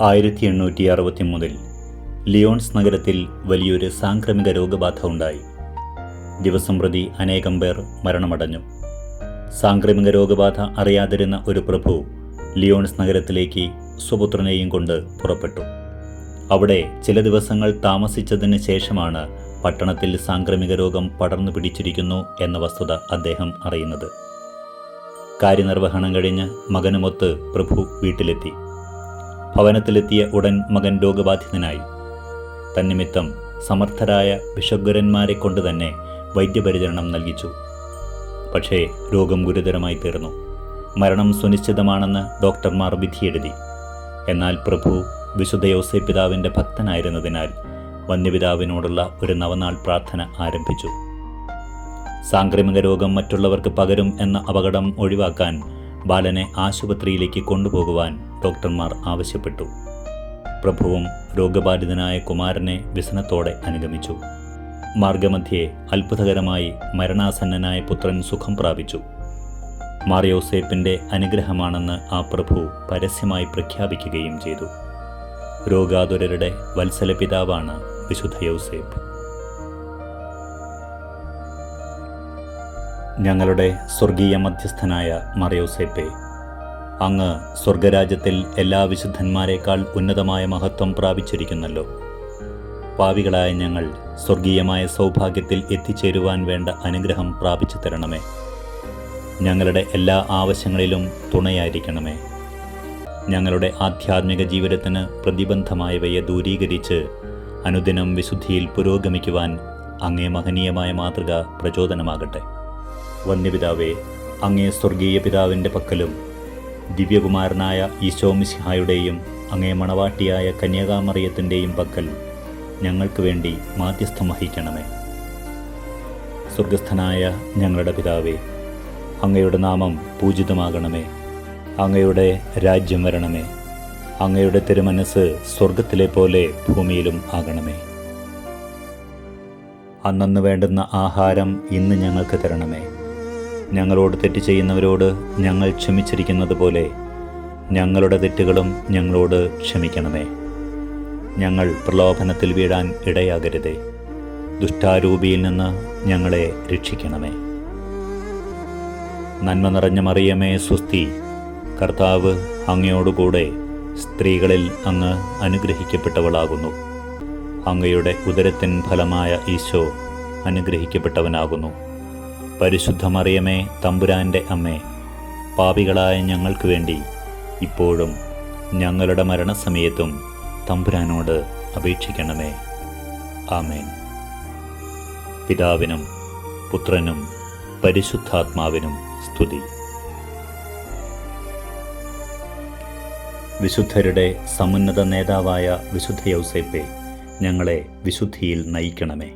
ആയിരത്തി എണ്ണൂറ്റി അറുപത്തി മൂന്നിൽ ലിയോൺസ് നഗരത്തിൽ വലിയൊരു സാംക്രമിക രോഗബാധ ഉണ്ടായി ദിവസം പ്രതി അനേകം പേർ മരണമടഞ്ഞു. സാംക്രമിക രോഗബാധ അറിയാതിരുന്ന ഒരു പ്രഭു ലിയോൺസ് നഗരത്തിലേക്ക് സ്വപുത്രനെയും കൊണ്ട് പുറപ്പെട്ടു. അവിടെ ചില ദിവസങ്ങൾ താമസിച്ചതിന് ശേഷമാണ് പട്ടണത്തിൽ സാംക്രമിക രോഗം പടർന്നു പിടിച്ചിരിക്കുന്നു എന്ന വസ്തുത അദ്ദേഹം അറിയുന്നത്. കാര്യനിർവഹണം കഴിഞ്ഞ് മകനുമൊത്ത് പ്രഭു വീട്ടിലെത്തി. ഭവനത്തിലെത്തിയ ഉടൻ മകൻ രോഗബാധിതനായി. തന്നിമിത്തം സമർത്ഥരായ വിഷഗ്വരന്മാരെ കൊണ്ട് തന്നെ വൈദ്യപരിചരണം നൽകിച്ചു. പക്ഷേ രോഗം ഗുരുതരമായി തീർന്നു. മരണം സുനിശ്ചിതമാണെന്ന് ഡോക്ടർമാർ വിധിയെഴുതി. എന്നാൽ പ്രഭു വിശുദ്ധ യോസെ പിതാവിന്റെ ഭക്തനായിരുന്നതിനാൽ വന്യപിതാവിനോടുള്ള ഒരു നവനാൾ പ്രാർത്ഥന ആരംഭിച്ചു. സാംക്രമിക രോഗം മറ്റുള്ളവർക്ക് പകരും എന്ന അപകടം ഒഴിവാക്കാൻ ബാലനെ ആശുപത്രിയിലേക്ക് കൊണ്ടുപോകുവാൻ ഡോക്ടർമാർ ആവശ്യപ്പെട്ടു. പ്രഭുവും രോഗബാധിതനായ കുമാരനെ വ്യസനത്തോടെ അനുഗമിച്ചു. മാർഗമധ്യേ അത്ഭുതകരമായി മരണാസന്നനായ പുത്രൻ സുഖം പ്രാപിച്ചു. മാറിയോസേപ്പിന്റെ അനുഗ്രഹമാണെന്ന് ആ പ്രഭു പരസ്യമായി പ്രഖ്യാപിക്കുകയും ചെയ്തു. രോഗാതുരരുടെ വത്സല പിതാവാണ് വിശുദ്ധ യൗസേപ്പ്. ഞങ്ങളുടെ സ്വർഗീയ മധ്യസ്ഥനായ മറിയോസേപ്പെ അങ്ങ് സ്വർഗരാജ്യത്തിൽ എല്ലാ വിശുദ്ധന്മാരെക്കാൾ ഉന്നതമായ മഹത്വം പ്രാപിച്ചിരിക്കുന്നല്ലോ. പാവികളായ ഞങ്ങൾ സ്വർഗീയമായ സൗഭാഗ്യത്തിൽ എത്തിച്ചേരുവാൻ വേണ്ട അനുഗ്രഹം പ്രാപിച്ചു തരണമേ. ഞങ്ങളുടെ എല്ലാ ആവശ്യങ്ങളിലും തുണയായിരിക്കണമേ. ഞങ്ങളുടെ ആധ്യാത്മിക ജീവിതത്തിന് പ്രതിബന്ധമായവയെ ദൂരീകരിച്ച് അനുദിനം വിശുദ്ധിയിൽ പുരോഗമിക്കുവാൻ അങ്ങേ മഹനീയമായ മാതൃക പ്രചോദനമാകട്ടെ. വന്യപിതാവേ അങ്ങേ സ്വർഗീയ പിതാവിന്റെ പക്കലും ദിവ്യകുമാരനായ ഈശോ മിശിഹായുടെയും അങ്ങേ മണവാട്ടിയായ കന്യകാമറിയത്തിന്റെയും പക്കൽ ഞങ്ങൾക്ക് വേണ്ടി മാധ്യസ്ഥം വഹിക്കണമേ. സ്വർഗസ്ഥനായ ഞങ്ങളുടെ പിതാവേ അങ്ങയുടെ നാമം പൂജിതമാകണമേ. അങ്ങയുടെ രാജ്യം വരണമേ. അങ്ങയുടെ തിരുമനസ് സ്വർഗത്തിലെ പോലെ ഭൂമിയിലും ആകണമേ. അന്നന്ന് വേണ്ടുന്ന ആഹാരം ഇന്ന് ഞങ്ങൾക്ക് തരണമേ. ഞങ്ങളോട് തെറ്റ് ചെയ്യുന്നവരോട് ഞങ്ങൾ ക്ഷമിച്ചിരിക്കുന്നത് പോലെ ഞങ്ങളുടെ തെറ്റുകളും ഞങ്ങളോട് ക്ഷമിക്കണമേ. ഞങ്ങൾ പ്രലോഭനത്തിൽ വീഴാൻ ഇടയാകരുതേ. ദുഷ്ടാരൂപിയിൽ നിന്ന് ഞങ്ങളെ രക്ഷിക്കണമേ. നന്മ നിറഞ്ഞ മറിയമേ സുസ്തി കർത്താവ് അങ്ങയോടുകൂടെ സ്ത്രീകളിൽ അങ്ങ് അനുഗ്രഹിക്കപ്പെട്ടവളാകുന്നു. അങ്ങയുടെ ഉദരത്തിൻ ഫലമായ ഈശോ അനുഗ്രഹിക്കപ്പെട്ടവനാകുന്നു. പരിശുദ്ധ മറിയമേ തമ്പുരാന്റെ അമ്മേ പാപികളായ ഞങ്ങൾക്ക് വേണ്ടി ഇപ്പോഴും ഞങ്ങളുടെ മരണസമയത്തും തമ്പുരാനോട് അപേക്ഷിക്കണമേ. ആമേൻ. പിതാവിനും പുത്രനും പരിശുദ്ധാത്മാവിനും സ്തുതി. വിശുദ്ധരുടെ സമുന്നത നേതാവായ വിശുദ്ധ യൗസേപ്പെ ഞങ്ങളെ വിശുദ്ധിയിൽ നയിക്കണമേ.